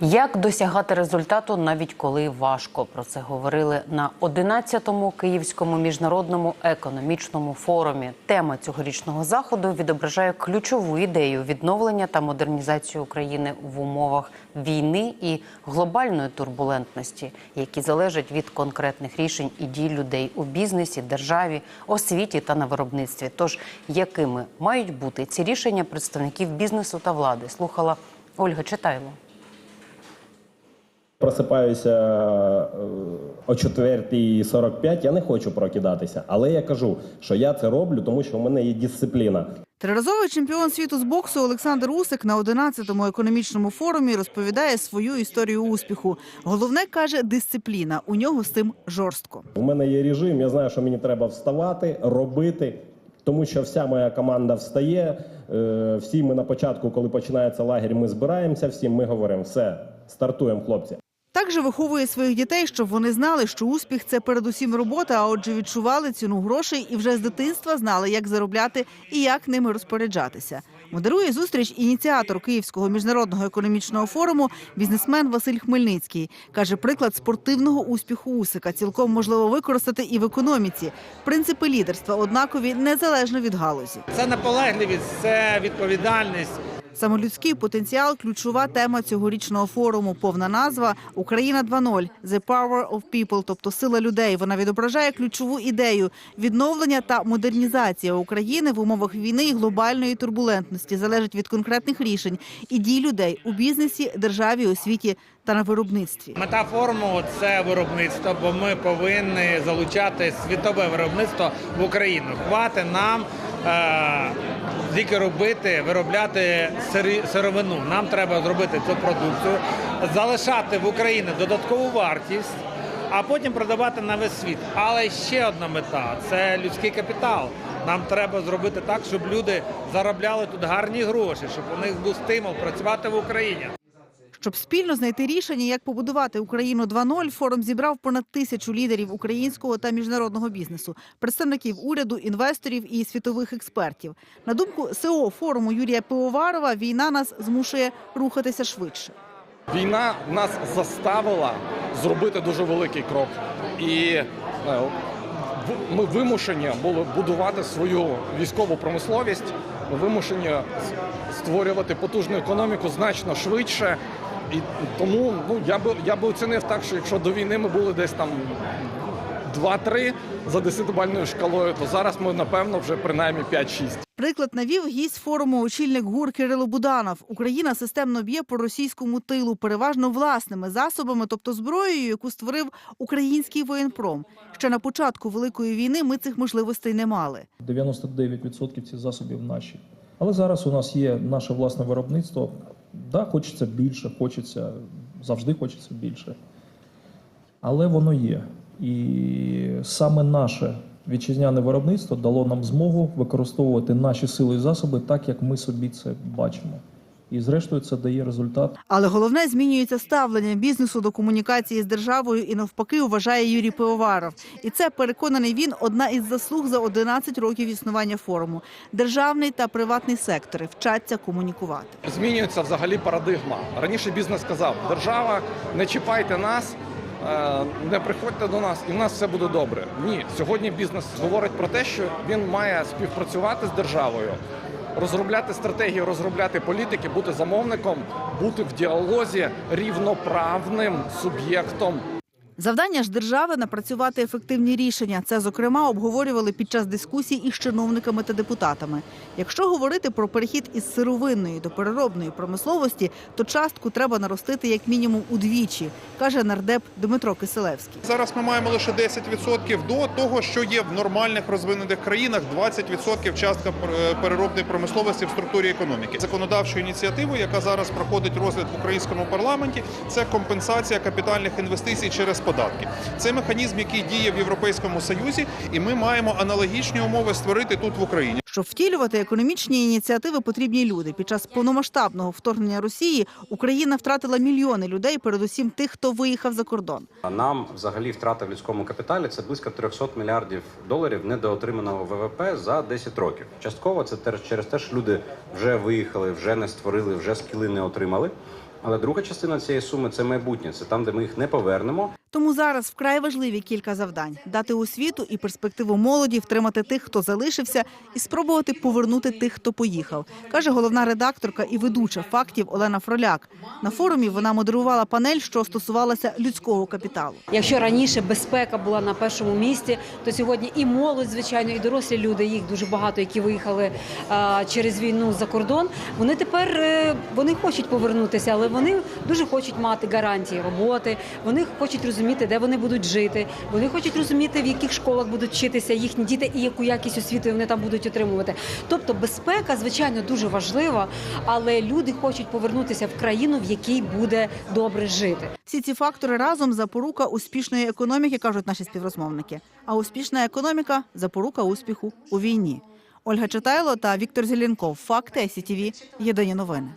Як досягати результату, навіть коли важко. Про це говорили на 11-му Київському міжнародному економічному форумі. Тема цьогорічного заходу відображає ключову ідею відновлення та модернізацію України в умовах війни і глобальної турбулентності, які залежать від конкретних рішень і дій людей у бізнесі, державі, освіті та на виробництві. Тож якими мають бути ці рішення представників бізнесу та влади? Слухала Ольга Читайло. Просипаюся е, о 4.45, я не хочу прокидатися, але я кажу, що я це роблю, тому що в мене є дисципліна. Триразовий чемпіон світу з боксу Олександр Усик на 11-му економічному форумі розповідає свою історію успіху. Головне каже дисципліна. У нього з цим жорстко. У мене є режим, я знаю, що мені треба вставати, робити, тому що вся моя команда встає. е, Всі ми на початку, коли починається лагерь, ми збираємося. Всі ми говоримо, все, стартуємо, хлопці. Так же виховує своїх дітей, щоб вони знали, що успіх це передусім робота, а отже, відчували ціну грошей і вже з дитинства знали, як заробляти і як ними розпоряджатися. Модерує зустріч ініціатор Київського міжнародного економічного форуму, бізнесмен Василь Хмельницький. Каже, приклад спортивного успіху Усика цілком можливо використати і в економіці. Принципи лідерства однакові незалежно від галузі. Це наполегливість, це відповідальність. Самолюдський потенціал ключова тема цьогорічного форуму. Повна назва Україна 2.0 – «The Power of People», тобто сила людей. Вона відображає ключову ідею відновлення та модернізація України в умовах війни і глобальної турбулентності залежить від конкретних рішень і дій людей у бізнесі, державі, освіті та на виробництві. Мета форуму це виробництво, бо ми повинні залучати світове виробництво в Україну. Хвати нам тільки робити, виробляти сировину. Нам треба зробити цю продукцію, залишати в Україні додаткову вартість. А потім продавати на весь світ. Але ще одна мета це людський капітал. Нам треба зробити так, щоб люди заробляли тут гарні гроші, щоб у них був стимул працювати в Україні. Щоб спільно знайти рішення, як побудувати Україну 2.0, форум зібрав понад тисячу лідерів українського та міжнародного бізнесу, представників уряду, інвесторів і світових експертів. На думку СО форуму Юрія Пивоварова, війна нас змушує рухатися швидше. Війна нас заставила зробити дуже великий крок, і е, ми вимушені були будувати свою військову промисловість. Ми вимушені створювати потужну економіку значно швидше. І тому ну я би я би оцінив так, що якщо до війни ми були десь там 2-3 за 10-бальною шкалою, то зараз ми напевно вже принаймні 5-6. Приклад навів гість форуму очільник ГУР Кирило Буданов. Україна системно б'є по російському тилу, переважно власними засобами, тобто зброєю, яку створив український воєнпром. Ще на початку великої війни ми цих можливостей не мали. 99% цих засобів наші. Але зараз у нас є наше власне виробництво. Да, хочеться більше, хочеться, завжди хочеться більше. Але воно є. І саме наше вітчизняне виробництво дало нам змогу використовувати наші сили і засоби так, як ми собі це бачимо. І зрештою це дає результат. Але головне змінюється ставлення бізнесу до комунікації з державою і навпаки вважає Юрій Пивоваров. І це переконаний він одна із заслуг за 11 років існування форуму. Державний та приватний сектори вчаться комунікувати. Змінюється взагалі парадигма. Раніше бізнес казав: держава, не чіпайте нас, е, не приходьте до нас, і в нас все буде добре. Ні, сьогодні бізнес говорить про те, що він має співпрацювати з державою, розробляти стратегію, розробляти політики, бути замовником, бути в діалозі рівноправним суб'єктом Завдання ж держави напрацювати ефективні рішення. Це зокрема обговорювали під час дискусій із чиновниками та депутатами. Якщо говорити про перехід із сировинної до переробної промисловості, то частку треба наростити як мінімум удвічі, каже нардеп Дмитро Киселевський. Зараз ми маємо лише 10% до того, що є в нормальних розвинених країнах. 20% частка е, переробної промисловості в структурі економіки. Законодавчою ініціативою, яка зараз проходить розгляд в українському парламенті, це компенсація капітальних інвестицій через податки. Це механізм, який діє в Європейському Союзі, і ми маємо аналогічні умови створити тут в Україні. Щоб втілювати економічні ініціативи, потрібні люди. Під час повномасштабного вторгнення Росії Україна втратила мільйони людей, передусім тих, хто виїхав за кордон. А Нам взагалі втрата в людському капіталі це близько 300 мільярдів доларів недоотриманого ВВП за 10 років. Частково це теж через те, що люди вже виїхали, вже не створили, вже скіли не отримали. Але друга частина цієї суми це майбутнє. Це там, де ми їх не повернемо. Тому зараз вкрай важливі кілька завдань: дати освіту і перспективу молоді, втримати тих, хто залишився, і спробувати повернути тих, хто поїхав, каже головна редакторка і ведуча фактів Олена Фроляк. На форумі вона модерувала панель, що стосувалася людського капіталу. Якщо раніше безпека була на першому місці, то сьогодні і молодь, звичайно, і дорослі люди, їх дуже багато, які виїхали через війну за кордон. Вони тепер е, вони хочуть повернутися, але вони дуже хочуть мати гарантії роботи. Вони хочуть розуміти, де вони будуть жити. Вони хочуть розуміти, в яких школах будуть вчитися їхні діти і яку якість освіти вони там будуть отримувати. Тобто, безпека, звичайно, дуже важлива, але люди хочуть повернутися в країну, в якій буде добре жити. Всі ці фактори разом запорука успішної економіки, кажуть наші співрозмовники. А успішна економіка запорука успіху у війні. Ольга Читайло та Віктор Зеленков. Факти СІТІВІ. Єдині новини.